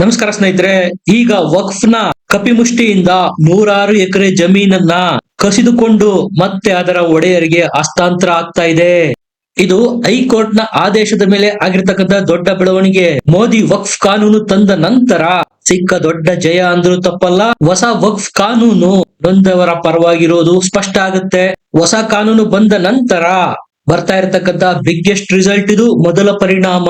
ನಮಸ್ಕಾರ ಸ್ನೇಹಿತರೆ, ಈಗ ವಕ್ಫ್ನ ಕಪಿಮುಷ್ಟಿಯಿಂದ ನೂರಾರು ಎಕರೆ ಜಮೀನನ್ನ ಕಸಿದುಕೊಂಡು ಮತ್ತೆ ಅದರ ಒಡೆಯರಿಗೆ ಹಸ್ತಾಂತರ ಆಗ್ತಾ ಇದೆ. ಇದು ಹೈಕೋರ್ಟ್ನ ಆದೇಶದ ಮೇಲೆ ಆಗಿರ್ತಕ್ಕಂಥ ದೊಡ್ಡ ಬೆಳವಣಿಗೆ. ಮೋದಿ ವಕ್ಫ್ ಕಾನೂನು ತಂದ ನಂತರ ಸಿಕ್ಕ ದೊಡ್ಡ ಜಯ ಅಂದ್ರೂ ತಪ್ಪಲ್ಲ, ಹೊಸ ವಕ್ಫ್ ಕಾನೂನು ನೊಂದವರ ಪರವಾಗಿರೋದು ಸ್ಪಷ್ಟ ಆಗುತ್ತೆ. ಹೊಸ ಕಾನೂನು ಬಂದ ನಂತರ ಬರ್ತಾ ಇರತಕ್ಕಂತ ಬಿಗ್ಗೆಸ್ಟ್ ರಿಸಲ್ಟ್ ಇದು ಮೊದಲ ಪರಿಣಾಮ.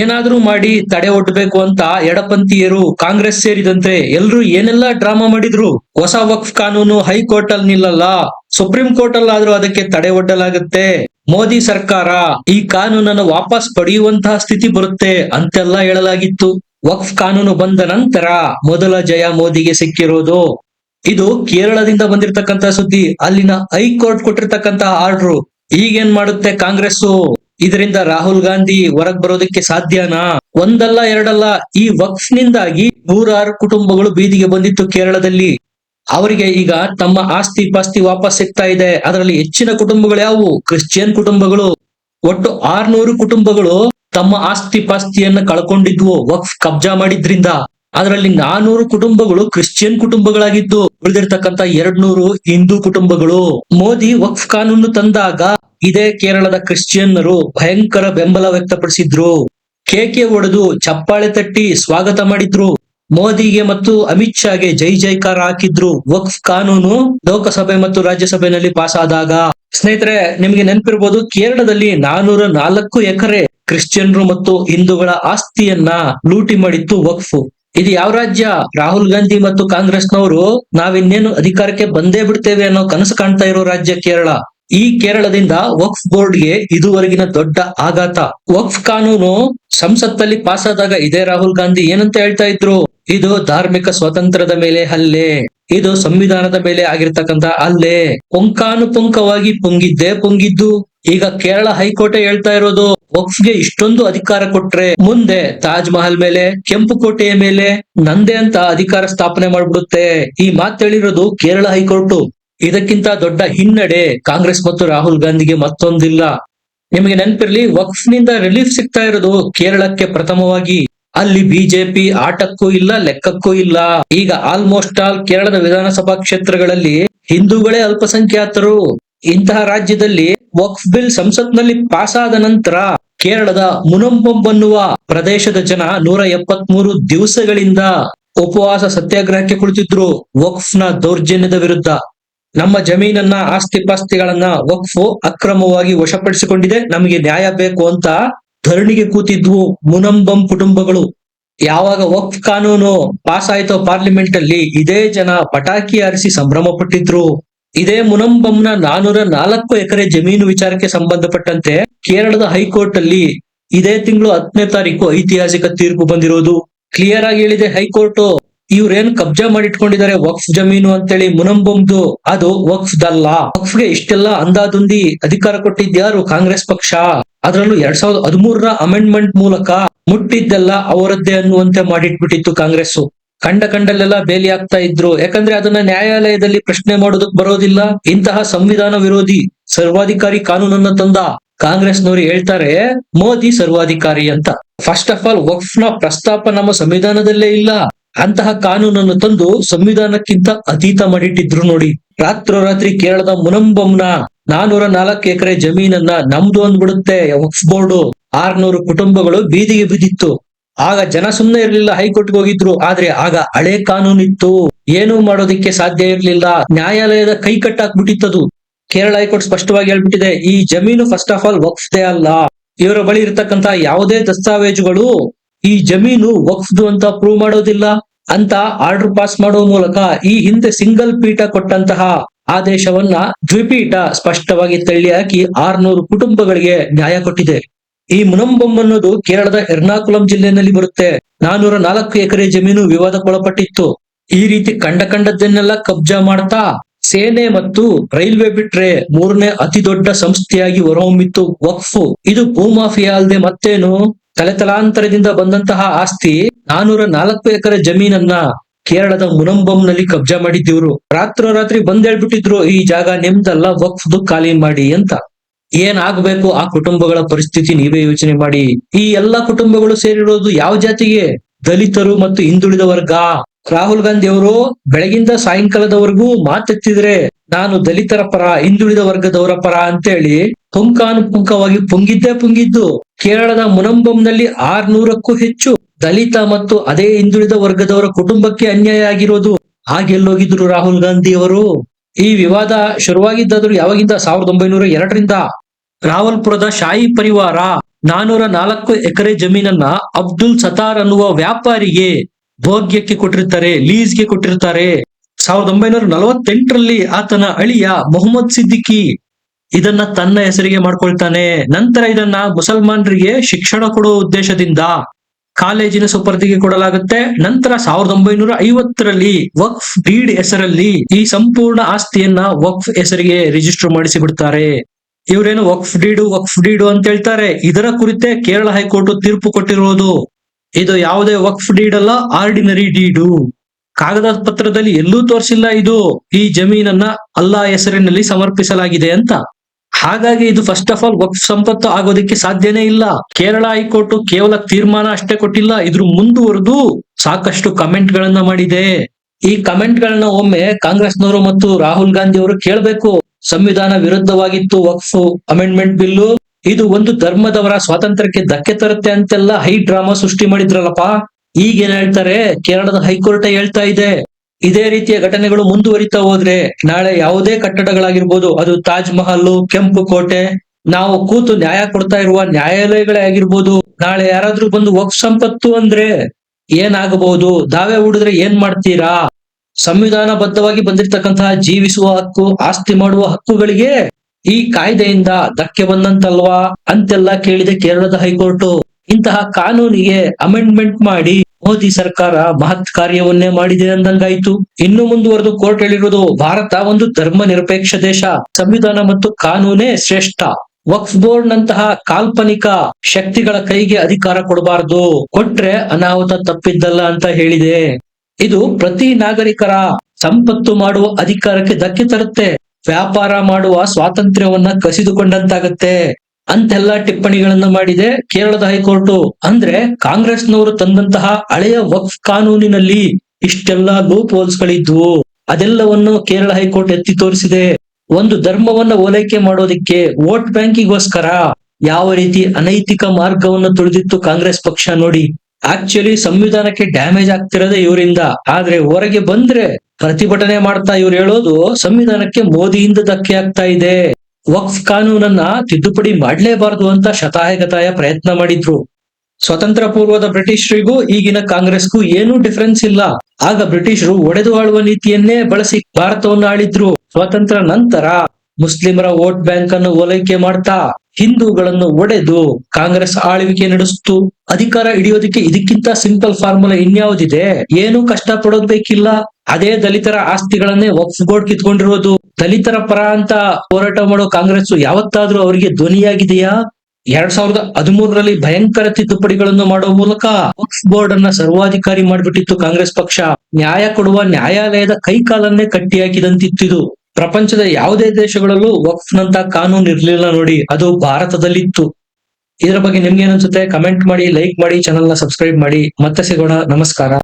ಏನಾದ್ರೂ ಮಾಡಿ ತಡೆ ಒಡ್ಬೇಕು ಅಂತ ಎಡಪಂಥೀಯರು ಕಾಂಗ್ರೆಸ್ ಸೇರಿದಂತೆ ಎಲ್ರು ಏನೆಲ್ಲಾ ಡ್ರಾಮಾ ಮಾಡಿದ್ರು? ಹೊಸ ವಕ್ಫ್ ಕಾನೂನು ಹೈಕೋರ್ಟ್ ಅಲ್ಲಿ ನಿಲ್ಲಲ್ಲ. ಸುಪ್ರೀಂ ಕೋರ್ಟ್ ಅಲ್ಲಾದ್ರೂ ಅದಕ್ಕೆ ತಡೆ ಒಡ್ಡಲಾಗುತ್ತೆ. ಮೋದಿ ಸರ್ಕಾರ ಈ ಕಾನೂನನ್ನು ವಾಪಸ್ ಪಡೆಯುವಂತಹ ಸ್ಥಿತಿ ಬರುತ್ತೆ ಅಂತೆಲ್ಲ ಹೇಳಲಾಗಿತ್ತು. ವಕ್ಫ್ ಕಾನೂನು ಬಂದ ನಂತರ ಮೊದಲ ಜಯ ಮೋದಿಗೆ ಸಿಕ್ಕಿರೋದು. ಇದು ಕೇರಳದಿಂದ ಬಂದಿರತಕ್ಕಂತ ಸುದ್ದಿ. ಅಲ್ಲಿನ ಹೈಕೋರ್ಟ್ ಕೊಟ್ಟಿರ್ತಕ್ಕಂತಹ ಆರ್ಡರ್. ಈಗೇನ್ ಮಾಡುತ್ತೆ ಕಾಂಗ್ರೆಸ್ ಇದರಿಂದ ರಾಹುಲ್ ಗಾಂಧಿ ಹೊರಗ್ ಬರೋದಕ್ಕೆ ಸಾಧ್ಯನಾ? ಒಂದಲ್ಲ ಎರಡಲ್ಲ, ಈ ವಕ್ಫ್ ನಿಂದಾಗಿ ನೂರಾರು ಕುಟುಂಬಗಳು ಬೀದಿಗೆ ಬಂದಿತ್ತು ಕೇರಳದಲ್ಲಿ. ಅವರಿಗೆ ಈಗ ತಮ್ಮ ಆಸ್ತಿ ಪಾಸ್ತಿ ವಾಪಸ್ ಸಿಗ್ತಾ ಇದೆ. ಅದರಲ್ಲಿ ಹೆಚ್ಚಿನ ಕುಟುಂಬಗಳು ಯಾವುವು? ಕ್ರಿಶ್ಚಿಯನ್ ಕುಟುಂಬಗಳು. ಒಟ್ಟು ಆರ್ನೂರು ಕುಟುಂಬಗಳು ತಮ್ಮ ಆಸ್ತಿ ಪಾಸ್ತಿಯನ್ನ ಕಳ್ಕೊಂಡಿದ್ವು, ವಕ್ಫ್ ಕಬ್ಜಾ ಮಾಡಿದ್ರಿಂದ. ಅದರಲ್ಲಿ ನಾನೂರು ಕುಟುಂಬಗಳು ಕ್ರಿಶ್ಚಿಯನ್ ಕುಟುಂಬಗಳಾಗಿದ್ದು ಉಳಿದಿರ್ತಕ್ಕಂತ ಎರಡ್ ನೂರು ಹಿಂದೂ ಕುಟುಂಬಗಳು. ಮೋದಿ ವಕ್ಫ್ ಕಾನೂನು ತಂದಾಗ ಇದೇ ಕೇರಳದ ಕ್ರಿಶ್ಚಿಯನ್ನರು ಭಯಂಕರ ಬೆಂಬಲ ವ್ಯಕ್ತಪಡಿಸಿದ್ರು. ಕೇಕೆ ಒಡೆದು ಚಪ್ಪಾಳೆ ತಟ್ಟಿ ಸ್ವಾಗತ ಮಾಡಿದ್ರು. ಮೋದಿಗೆ ಮತ್ತು ಅಮಿತ್ ಶಾಗೆ ಜೈ ಜೈಕಾರ ಹಾಕಿದ್ರು. ವಕ್ಫ್ ಕಾನೂನು ಲೋಕಸಭೆ ಮತ್ತು ರಾಜ್ಯಸಭೆಯಲ್ಲಿ ಪಾಸ್ ಆದಾಗ ಸ್ನೇಹಿತರೆ, ನಿಮಗೆ ನೆನಪಿರ್ಬೋದು ಕೇರಳದಲ್ಲಿ ನಾನೂರ ನಾಲ್ಕು ಎಕರೆ ಕ್ರಿಶ್ಚಿಯನ್ರು ಮತ್ತು ಹಿಂದೂಗಳ ಆಸ್ತಿಯನ್ನ ಲೂಟಿ ಮಾಡಿತ್ತು ವಕ್ಫ್. ಇದು ಯಾವ ರಾಜ್ಯ? ರಾಹುಲ್ ಗಾಂಧಿ ಮತ್ತು ಕಾಂಗ್ರೆಸ್ನವರು ನಾವಿನ್ನೇನು ಅಧಿಕಾರಕ್ಕೆ ಬಂದೇ ಬಿಡ್ತೇವೆ ಅನ್ನೋ ಕನಸು ಕಾಣ್ತಾ ಇರೋ ರಾಜ್ಯ ಕೇರಳ. ಈ ಕೇರಳದಿಂದ ವಕ್ಫ್ ಬೋರ್ಡ್ಗೆ ಇದುವರೆಗಿನ ದೊಡ್ಡ ಆಘಾತ. ವಕ್ಫ್ ಕಾನೂನು ಸಂಸತ್ತಲ್ಲಿ ಪಾಸ್ ಆದಾಗ ಇದೇ ರಾಹುಲ್ ಗಾಂಧಿ ಏನಂತ ಹೇಳ್ತಾ ಇದ್ರು? ಇದು ಧಾರ್ಮಿಕ ಸ್ವಾತಂತ್ರ್ಯದ ಮೇಲೆ ಹಲ್ಲೆ. ಇದು ಸಂವಿಧಾನದ ಮೇಲೆ ಆಗಿರ್ತಕ್ಕಂತ ಅಲ್ಲೇ ಪುಂಕಾನುಪುಂಕವಾಗಿ ಪುಂಗಿದ್ದೇ ಪುಂಗಿದ್ದು. ಈಗ ಕೇರಳ ಹೈಕೋರ್ಟ್ ಹೇಳ್ತಾ ಇರೋದು, ವಕ್ಫ್ಗೆ ಇಷ್ಟೊಂದು ಅಧಿಕಾರ ಕೊಟ್ರೆ ಮುಂದೆ ತಾಜ್ ಮಹಲ್ ಮೇಲೆ, ಕೆಂಪು ಕೋಟೆಯ ಮೇಲೆ ನಂದೇ ಅಂತ ಅಧಿಕಾರ ಸ್ಥಾಪನೆ ಮಾಡ್ಬಿಡುತ್ತೆ. ಈ ಮಾತು ಹೇಳಿರೋದು ಕೇರಳ ಹೈಕೋರ್ಟ್. ಇದಕ್ಕಿಂತ ದೊಡ್ಡ ಹಿನ್ನಡೆ ಕಾಂಗ್ರೆಸ್ ಮತ್ತು ರಾಹುಲ್ ಗಾಂಧಿಗೆ ಮತ್ತೊಂದಿಲ್ಲ. ನಿಮಗೆ ನೆನಪಿರ್ಲಿ ವಕ್ಫ್ನಿಂದ ರಿಲೀಫ್ ಸಿಗ್ತಾ ಇರೋದು ಕೇರಳಕ್ಕೆ ಪ್ರಥಮವಾಗಿ. ಅಲ್ಲಿ ಬಿಜೆಪಿ ಆಟಕ್ಕೂ ಇಲ್ಲ, ಲೆಕ್ಕಕ್ಕೂ ಇಲ್ಲ. ಈಗ ಆಲ್ಮೋಸ್ಟ್ ಆಲ್ ಕೇರಳದ ವಿಧಾನಸಭಾ ಕ್ಷೇತ್ರಗಳಲ್ಲಿ ಹಿಂದೂಗಳೇ ಅಲ್ಪಸಂಖ್ಯಾತರು. ಇಂತಹ ರಾಜ್ಯದಲ್ಲಿ ವಕ್ಫ್ ಬಿಲ್ ಸಂಸತ್ನಲ್ಲಿ ಪಾಸ್ ಆದ ನಂತರ ಕೇರಳದ ಮುನಂಬಂ ಅನ್ನುವ ಪ್ರದೇಶದ ಜನ ನೂರ ಎಪ್ಪತ್ಮೂರು ದಿವಸಗಳಿಂದ ಉಪವಾಸ ಸತ್ಯಾಗ್ರಹಕ್ಕೆ ಕುಳಿತಿದ್ರು ವಕ್ಫ್ನ ದೌರ್ಜನ್ಯದ ವಿರುದ್ಧ. ನಮ್ಮ ಜಮೀನನ್ನ ಆಸ್ತಿ ಪಾಸ್ತಿಗಳನ್ನ ವಕ್ಫ್ ಅಕ್ರಮವಾಗಿ ವಶಪಡಿಸಿಕೊಂಡಿದೆ. ನಮಗೆ ನ್ಯಾಯ ಬೇಕು ಅಂತ ಧರಣಿಗೆ ಕೂತಿದ್ವು ಮುನಂಬಂ ಕುಟುಂಬಗಳು. ಯಾವಾಗ ವಕ್ಫ್ ಕಾನೂನು ಪಾಸ್ ಆಯ್ತೋ ಪಾರ್ಲಿಮೆಂಟ್ ಅಲ್ಲಿ ಇದೇ ಜನ ಪಟಾಕಿ ಹಾರಿಸಿ ಸಂಭ್ರಮ ಪಟ್ಟಿದ್ರು ಇದೇ ಮುನಂಬಂನ ನಾನೂರ ನಾಲ್ಕು ಎಕರೆ ಜಮೀನು ವಿಚಾರಕ್ಕೆ ಸಂಬಂಧಪಟ್ಟಂತೆ ಕೇರಳದ ಹೈಕೋರ್ಟ್ ಅಲ್ಲಿ ಇದೇ ತಿಂಗಳು ಹತ್ತನೇ ತಾರೀಕು ಐತಿಹಾಸಿಕ ತೀರ್ಪು ಬಂದಿರೋದು ಕ್ಲಿಯರ್ ಆಗಿ ಹೇಳಿದೆ ಹೈಕೋರ್ಟ್. ಇವ್ರೇನ್ ಕಬ್ಜಾ ಮಾಡಿಟ್ಕೊಂಡಿದ್ದಾರೆ ವಕ್ಫ್ ಜಮೀನು ಅಂತೇಳಿ ಮುನಂಬಂದು. ಅದು ವಕ್ಫ್ ದಲ್ಲ ವಕ್ಫ್ಗೆ ಇಷ್ಟೆಲ್ಲ ಅಂದಾದುಂದಿ ಅಧಿಕಾರ ಕೊಟ್ಟಿದ್ಯಾರು ಕಾಂಗ್ರೆಸ್ ಪಕ್ಷ? ಅದರಲ್ಲೂ ಎರಡ್ ಸಾವಿರದ ಹದಿಮೂರರ ಅಮೆಂಡ್ಮೆಂಟ್ ಮೂಲಕ ಮುಟ್ಟಿದ್ದೆಲ್ಲ ಅವರದ್ದೇ ಅನ್ನುವಂತೆ ಮಾಡಿಟ್ಬಿಟ್ಟಿತ್ತು ಕಾಂಗ್ರೆಸ್ ಕಂಡ ಕಂಡಲ್ಲೆಲ್ಲ ಬೇಲಿ ಆಗ್ತಾ ಇದ್ರು. ಯಾಕಂದ್ರೆ ಅದನ್ನ ನ್ಯಾಯಾಲಯದಲ್ಲಿ ಪ್ರಶ್ನೆ ಮಾಡೋದಕ್ ಬರೋದಿಲ್ಲ. ಇಂತಹ ಸಂವಿಧಾನ ವಿರೋಧಿ ಸರ್ವಾಧಿಕಾರಿ ಕಾನೂನನ್ನ ತಂದ ಕಾಂಗ್ರೆಸ್ನವರು ಹೇಳ್ತಾರೆ, ಮೋದಿ ಸರ್ವಾಧಿಕಾರಿ ಅಂತ. ಫಸ್ಟ್ ಆಫ್ ಆಲ್ ವಕ್ಫ್ನ ಪ್ರಸ್ತಾಪ ನಮ್ಮ ಸಂವಿಧಾನದಲ್ಲೇ ಇಲ್ಲ. ಅಂತಹ ಕಾನೂನನ್ನು ತಂದು ಸಂವಿಧಾನಕ್ಕಿಂತ ಅತೀತ ಮಾಡಿಟ್ಟಿದ್ರು ನೋಡಿ. ರಾತ್ರೋರಾತ್ರಿ ಕೇರಳದ ಮುನಂಬಂನ ನಾನೂರ ನಾಲ್ಕು ಎಕರೆ ಜಮೀನನ್ನ ನಮ್ದು ಅಂದ್ಬಿಡುತ್ತೆ, ವಕ್ಫ್ ಬೋರ್ಡು. ಆರ್ನೂರು ಕುಟುಂಬಗಳು ಬೀದಿಗೆ ಬಿದ್ದಿತ್ತು. ಆಗ ಜನ ಸುಮ್ಮನೆ ಇರ್ಲಿಲ್ಲ, ಹೈಕೋರ್ಟ್ಗೆ ಹೋಗಿದ್ರು. ಆದ್ರೆ ಆಗ ಹಳೆ ಕಾನೂನು ಇತ್ತು ಏನೂ ಮಾಡೋದಿಕ್ಕೆ ಸಾಧ್ಯ ಇರ್ಲಿಲ್ಲ. ನ್ಯಾಯಾಲಯದ ಕೈ ಕಟ್ಟಾಕ್ಬಿಟ್ಟಿತ್ತದು. ಕೇರಳ ಹೈಕೋರ್ಟ್ ಸ್ಪಷ್ಟವಾಗಿ ಹೇಳ್ಬಿಟ್ಟಿದೆ, ಈ ಜಮೀನು ಫಸ್ಟ್ ಆಫ್ ಆಲ್ ವಕ್ಫ್ದೇ ಅಲ್ಲ. ಇವರ ಬಳಿ ಇರತಕ್ಕಂತ ಯಾವುದೇ ದಸ್ತಾವೇಜುಗಳು ಈ ಜಮೀನು ವಕ್ಫ್ದು ಅಂತ ಪ್ರೂವ್ ಮಾಡೋದಿಲ್ಲ ಅಂತ ಆರ್ಡರ್ ಪಾಸ್ ಮಾಡುವ ಮೂಲಕ ಈ ಹಿಂದೆ ಸಿಂಗಲ್ ಪೀಠ ಕೊಟ್ಟಂತಹ ಆದೇಶವನ್ನ ದ್ವಿಪೀಠ ಸ್ಪಷ್ಟವಾಗಿ ತಳ್ಳಿ ಹಾಕಿ ಆರ್ನೂರು ಕುಟುಂಬಗಳಿಗೆ ನ್ಯಾಯ ಕೊಟ್ಟಿದೆ. ಈ ಮುನಂಬಂ ಅನ್ನೋದು ಕೇರಳದ ಎರ್ನಾಕುಲಂ ಜಿಲ್ಲೆಯಲ್ಲಿ ಬರುತ್ತೆ. ನಾನೂರ ನಾಲ್ಕು ಎಕರೆ ಜಮೀನು ವಿವಾದಕ್ಕೊಳಪಟ್ಟಿತ್ತು. ಈ ರೀತಿ ಕಂಡ ಕಂಡದ್ದನ್ನೆಲ್ಲ ಕಬ್ಜಾ ಮಾಡ್ತಾ ಸೇನೆ ಮತ್ತು ರೈಲ್ವೆ ಬಿಟ್ರೆ ಮೂರನೇ ಅತಿ ದೊಡ್ಡ ಸಂಸ್ಥೆಯಾಗಿ ಹೊರಹೊಮ್ಮಿತ್ತು ವಕ್ಫ್. ಇದು ಭೂಮಾಫಿಯಾ ಅಲ್ಲದೆ ಮತ್ತೇನು? ತಲೆತಲಾಂತರದಿಂದ ಬಂದಂತಹ ಆಸ್ತಿ ನಾನೂರ ನಾಲ್ಕು ಎಕರೆ ಜಮೀನನ್ನ ಕೇರಳದ ಮುನಂಬಂನಲ್ಲಿ ಕಬ್ಜಾ ಮಾಡಿದ್ದೀವ್ರು. ರಾತ್ರೋರಾತ್ರಿ ಬಂದ್ ಹೇಳ್ಬಿಟ್ಟಿದ್ರು, ಈ ಜಾಗ ನಿಮ್ದಲ್ಲ, ವಕ್ಫ್ದು ಖಾಲಿ ಮಾಡಿ ಅಂತ. ಏನ್ ಆಗ್ಬೇಕು ಆ ಕುಟುಂಬಗಳ ಪರಿಸ್ಥಿತಿ ನೀವೇ ಯೋಚನೆ ಮಾಡಿ. ಈ ಎಲ್ಲಾ ಕುಟುಂಬಗಳು ಸೇರಿರೋದು ಯಾವ ಜಾತಿಗೆ? ದಲಿತರು ಮತ್ತು ಹಿಂದುಳಿದ ವರ್ಗ. ರಾಹುಲ್ ಗಾಂಧಿ ಅವರು ಬೆಳಗಿಂದ ಸಾಯಂಕಾಲದವರೆಗೂ ಮಾತೆತ್ತಿದ್ರೆ ನಾನು ದಲಿತರ ಪರ, ಹಿಂದುಳಿದ ವರ್ಗದವರ ಪರ ಅಂತೇಳಿ ಪುಂಖಾನುಪುಂಖವಾಗಿ ಪುಂಗಿದ್ದೇ ಪುಂಗಿದ್ದು, ಕೇರಳದ ಮುನಂಬಂನಲ್ಲಿ ಆರ್ನೂರಕ್ಕೂ ಹೆಚ್ಚು ದಲಿತ ಮತ್ತು ಅದೇ ಹಿಂದುಳಿದ ವರ್ಗದವರ ಕುಟುಂಬಕ್ಕೆ ಅನ್ಯಾಯ ಆಗಿರೋದು ಹಾಗೆಲ್ಲೋಗಿದ್ರು ರಾಹುಲ್ ಗಾಂಧಿ ಅವರು ಈ ವಿವಾದ ಶುರುವಾಗಿದ್ದಾದ್ರೂ ಯಾವಾಗಿಂದ? ಸಾವಿರದ ಒಂಬೈನೂರ ಎರಡರಿಂದ. ರಾವಲ್ಪುರದ ಶಾಹಿ ಪರಿವಾರ ನಾನೂರ ನಾಲ್ಕು ಎಕರೆ ಜಮೀನನ್ನ ಅಬ್ದುಲ್ ಸತಾರ್ ಅನ್ನುವ ವ್ಯಾಪಾರಿಗೆ ಭೋಗ್ಯಕ್ಕೆ ಕೊಟ್ಟಿರ್ತಾರೆ, ಲೀಸ್ಗೆ ಕೊಟ್ಟಿರ್ತಾರೆ. ಸಾವಿರದ ಒಂಬೈನೂರ ನಲವತ್ತೆಂಟರಲ್ಲಿ ಆತನ ಅಳಿಯ ಮೊಹಮ್ಮದ್ ಸಿದ್ದಿಕಿ ಇದನ್ನ ತನ್ನ ಹೆಸರಿಗೆ ಮಾಡ್ಕೊಳ್ತಾನೆ. ನಂತರ ಇದನ್ನ ಮುಸಲ್ಮಾನರಿಗೆ ಶಿಕ್ಷಣ ಕೊಡುವ ಉದ್ದೇಶದಿಂದ ಕಾಲೇಜಿನ ಸುಪರ್ದಿಗೆ ಕೊಡಲಾಗುತ್ತೆ. ನಂತರ ಸಾವಿರದ ಒಂಬೈನೂರ ಐವತ್ತರಲ್ಲಿ ವಕ್ಫ್ ಡೀಡ್ ಹೆಸರಲ್ಲಿ ಈ ಸಂಪೂರ್ಣ ಆಸ್ತಿಯನ್ನ ವಕ್ಫ್ ಹೆಸರಿಗೆ ರಿಜಿಸ್ಟರ್ ಮಾಡಿಸಿ ಬಿಡ್ತಾರೆ ಇವರೇನು ವಕ್ಫ್ ಡೀಡು ವಕ್ಫ್ ಡೀಡು ಅಂತ ಹೇಳ್ತಾರೆ. ಇದರ ಕುರಿತೇ ಕೇರಳ ಹೈಕೋರ್ಟ್ ತೀರ್ಪು ಕೊಟ್ಟಿರುವುದು ಇದು ಯಾವುದೇ ವಕ್ಫ್ ಡೀಡ್ ಅಲ್ಲ ಆರ್ಡಿನರಿ ಡೀಡು. ಕಾಗದ ಪತ್ರದಲ್ಲಿ ಎಲ್ಲೂ ತೋರಿಸಿಲ್ಲ ಇದು. ಈ ಜಮೀನನ್ನ ಅಲ್ಲಾ ಹೆಸರಿನಲ್ಲಿ ಸಮರ್ಪಿಸಲಾಗಿದೆ ಅಂತ. ಹಾಗಾಗಿ ಇದು ಫಸ್ಟ್ ಆಫ್ ಆಲ್ ವಕ್ಫ್ ಸಂಪತ್ತು ಆಗೋದಕ್ಕೆ ಸಾಧ್ಯನೇ ಇಲ್ಲ. ಕೇರಳ ಹೈಕೋರ್ಟ್ ಕೇವಲ ತೀರ್ಮಾನ ಅಷ್ಟೇ ಕೊಟ್ಟಿಲ್ಲ, ಇದ್ರ ಮುಂದುವರೆದು ಸಾಕಷ್ಟು ಕಮೆಂಟ್ ಗಳನ್ನ ಮಾಡಿದೆ. ಈ ಕಮೆಂಟ್ ಗಳನ್ನ ಒಮ್ಮೆ ಕಾಂಗ್ರೆಸ್ನವರು ಮತ್ತು ರಾಹುಲ್ ಗಾಂಧಿ ಅವರು ಕೇಳಬೇಕು. ಸಂವಿಧಾನ ವಿರುದ್ಧವಾಗಿತ್ತು ವಕ್ಫ್ ಅಮೆಂಡ್ಮೆಂಟ್ ಬಿಲ್ಲು. ಇದು ಒಂದು ಧರ್ಮದವರ ಸ್ವಾತಂತ್ರ್ಯಕ್ಕೆ ಧಕ್ಕೆ ತರುತ್ತೆ ಅಂತೆಲ್ಲ ಹೈ ಡ್ರಾಮಾ ಸೃಷ್ಟಿ ಮಾಡಿದ್ರಲ್ಲಪ್ಪ. ಈಗ ಏನ್ ಹೇಳ್ತಾರೆ? ಕೇರಳದ ಹೈಕೋರ್ಟ್ ಹೇಳ್ತಾ ಇದೆ. ಇದೇ ರೀತಿಯ ಘಟನೆಗಳು ಮುಂದುವರಿತಾ ಹೋದ್ರೆ ನಾಳೆ ಯಾವುದೇ ಕಟ್ಟಡಗಳಾಗಿರ್ಬೋದು, ಅದು ತಾಜ್ ಮಹಲ್, ಕೆಂಪು ಕೋಟೆ, ನಾವು ಕೂತು ನ್ಯಾಯ ಕೊಡ್ತಾ ಇರುವ ನ್ಯಾಯಾಲಯಗಳೇ ಆಗಿರ್ಬೋದು, ನಾಳೆ ಯಾರಾದ್ರೂ ಬಂದು ವಕ್ ಸಂಪತ್ತು ಅಂದ್ರೆ ಏನಾಗಬಹುದು, ದಾವೆ ಹೂಡಿದ್ರೆ ಏನ್ ಮಾಡ್ತೀರಾ? ಸಂವಿಧಾನ ಬದ್ಧವಾಗಿ ಬಂದಿರತಕ್ಕಂತಹ ಜೀವಿಸುವ ಹಕ್ಕು, ಆಸ್ತಿ ಮಾಡುವ ಹಕ್ಕುಗಳಿಗೆ ಈ ಕಾಯ್ದೆಯಿಂದ ಧಕ್ಕೆ ಬಂದಂತಲ್ವಾ ಅಂತೆಲ್ಲ ಕೇಳಿದೆ ಕೇರಳದ ಹೈಕೋರ್ಟ್. ಇಂತಹ ಕಾನೂನಿಗೆ ಅಮೆಂಡ್ಮೆಂಟ್ ಮಾಡಿ ಮೋದಿ ಸರ್ಕಾರ ಮಹತ್ ಕಾರ್ಯವನ್ನೇ ಮಾಡಿದೆ ಅಂದಂಗಾಯ್ತು. ಇನ್ನು ಮುಂದುವರೆದು ಕೋರ್ಟ್ ಹೇಳಿರುವುದು ಭಾರತ ಒಂದು ಧರ್ಮ ನಿರಪೇಕ್ಷ ದೇಶ, ಸಂವಿಧಾನ ಮತ್ತು ಕಾನೂನೇ ಶ್ರೇಷ್ಠ. ವಕ್ಫ್ ಬೋರ್ಡ್ ನಂತಹ ಕಾಲ್ಪನಿಕ ಶಕ್ತಿಗಳ ಕೈಗೆ ಅಧಿಕಾರ ಕೊಡಬಾರದು. ಕೊಟ್ರೆ ಅನಾಹುತ ತಪ್ಪಿದ್ದಲ್ಲ ಅಂತ ಹೇಳಿದೆ. ಇದು ಪ್ರತಿ ನಾಗರಿಕರ ಸಂಪತ್ತು ಮಾಡುವ ಅಧಿಕಾರಕ್ಕೆ ಧಕ್ಕೆ ತರುತ್ತೆ. ವ್ಯಾಪಾರ ಮಾಡುವ ಸ್ವಾತಂತ್ರ್ಯವನ್ನ ಕಸಿದುಕೊಂಡಂತಾಗತ್ತೆ. ಅಂತೆಲ್ಲ ಟಿಪ್ಪಣಿಗಳನ್ನ ಮಾಡಿದೆ ಕೇರಳದ ಹೈಕೋರ್ಟ್. ಅಂದ್ರೆ ಕಾಂಗ್ರೆಸ್ನವರು ತಂದಂತಹ ಹಳೆಯ ವಕ್ಫ್ ಕಾನೂನಿನಲ್ಲಿ ಇಷ್ಟೆಲ್ಲ ಲೂಪ್ ಹೋಲ್ಸ್ ಗಳಿದ್ವು ಅದೆಲ್ಲವನ್ನು ಕೇರಳ ಹೈಕೋರ್ಟ್ ಎತ್ತಿ ತೋರಿಸಿದೆ. ಒಂದು ಧರ್ಮವನ್ನ ಓಲೈಕೆ ಮಾಡೋದಿಕ್ಕೆ ವೋಟ್ ಬ್ಯಾಂಕಿಗೋಸ್ಕರ ಯಾವ ರೀತಿ ಅನೈತಿಕ ಮಾರ್ಗವನ್ನು ತುಳಿದಿತ್ತು ಕಾಂಗ್ರೆಸ್ ಪಕ್ಷ ನೋಡಿ. ಆಕ್ಚುಲಿ ಸಂವಿಧಾನಕ್ಕೆ ಡ್ಯಾಮೇಜ್ ಆಗ್ತಿರೋದೇ ಇವರಿಂದ. ಆದ್ರೆ ಹೊರಗೆ ಬಂದ್ರೆ ಪ್ರತಿಭಟನೆ ಮಾಡ್ತಾ ಇವ್ರು ಹೇಳೋದು ಸಂವಿಧಾನಕ್ಕೆ ಮೋದಿಯಿಂದ ಧಕ್ಕೆ ಆಗ್ತಾ ಇದೆ. ವಕ್ಫ್ ಕಾನೂನನ್ನ ತಿದ್ದುಪಡಿ ಮಾಡಲೇಬಾರದು ಅಂತ ಶತಾಯಗತಾಯ ಪ್ರಯತ್ನ ಮಾಡಿದ್ರು. ಸ್ವತಂತ್ರ ಪೂರ್ವದ ಬ್ರಿಟಿಷರಿಗೂ, ಈಗಿನ ಕಾಂಗ್ರೆಸ್ಗೂ ಏನೂ ಡಿಫರೆನ್ಸ್ ಇಲ್ಲ. ಆಗ ಬ್ರಿಟಿಷರು ಒಡೆದು ಆಳುವ ನೀತಿಯನ್ನೇ ಬಳಸಿ ಭಾರತವನ್ನು ಆಳಿದ್ರು. ಸ್ವಾತಂತ್ರ್ಯ ನಂತರ ಮುಸ್ಲಿಮರ ವೋಟ್ ಬ್ಯಾಂಕ್ ಅನ್ನು ಓಲೈಕೆ ಮಾಡ್ತಾ ಹಿಂದೂಗಳನ್ನು ಒಡೆದು ಕಾಂಗ್ರೆಸ್ ಆಳ್ವಿಕೆ ನಡೆಸ್ತು. ಅಧಿಕಾರ ಹಿಡಿಯೋದಕ್ಕೆ ಇದಕ್ಕಿಂತ ಸಿಂಪಲ್ ಫಾರ್ಮುಲಾ ಇನ್ಯಾವುದಿದೆ? ಏನು ಕಷ್ಟ ಬೇಕಿಲ್ಲ. ಅದೇ ದಲಿತರ ಆಸ್ತಿಗಳನ್ನೇ ವಕ್ಫ್ ಬೋರ್ಡ್ ಕಿತ್ಕೊಂಡಿರೋದು. ದಲಿತರ ಪರ ಅಂತ ಹೋರಾಟ ಮಾಡೋ ಕಾಂಗ್ರೆಸ್ ಯಾವತ್ತಾದ್ರೂ ಅವರಿಗೆ ಧ್ವನಿಯಾಗಿದೆಯಾ? ಎರಡ್ ಸಾವಿರದ ಹದಿಮೂರರಲ್ಲಿ ಭಯಂಕರ ತಿದ್ದುಪಡಿಗಳನ್ನು ಮಾಡುವ ಮೂಲಕ ವಕ್ಫ್ ಬೋರ್ಡ್ ಅನ್ನ ಸರ್ವಾಧಿಕಾರಿ ಮಾಡಿಬಿಟ್ಟಿತ್ತು ಕಾಂಗ್ರೆಸ್ ಪಕ್ಷ. ನ್ಯಾಯ ಕೊಡುವ ನ್ಯಾಯಾಲಯದ ಕೈಕಾಲನ್ನೇ ಕಟ್ಟಿ ಹಾಕಿದಂತಿತ್ತು ಪ್ರಪಂಚದ ಯಾವುದೇ ದೇಶಗಳಲ್ಲೂ ವಕ್ಫ್ ನಂತ ಕಾನೂನು ಇರ್ಲಿಲ್ಲ ನೋಡಿ, ಅದು ಭಾರತದಲ್ಲಿತ್ತು. ಇದರ ಬಗ್ಗೆ ನಿಮ್ಗೆ ಅನ್ಸುತ್ತೆ? ಕಮೆಂಟ್ ಮಾಡಿ ಲೈಕ್ ಮಾಡಿ ಚಾನಲ್ನ ಸಬ್ಸ್ಕ್ರೈಬ್ ಮಾಡಿ. ಮತ್ತೆ ಸಿಗೋಣ. ನಮಸ್ಕಾರ.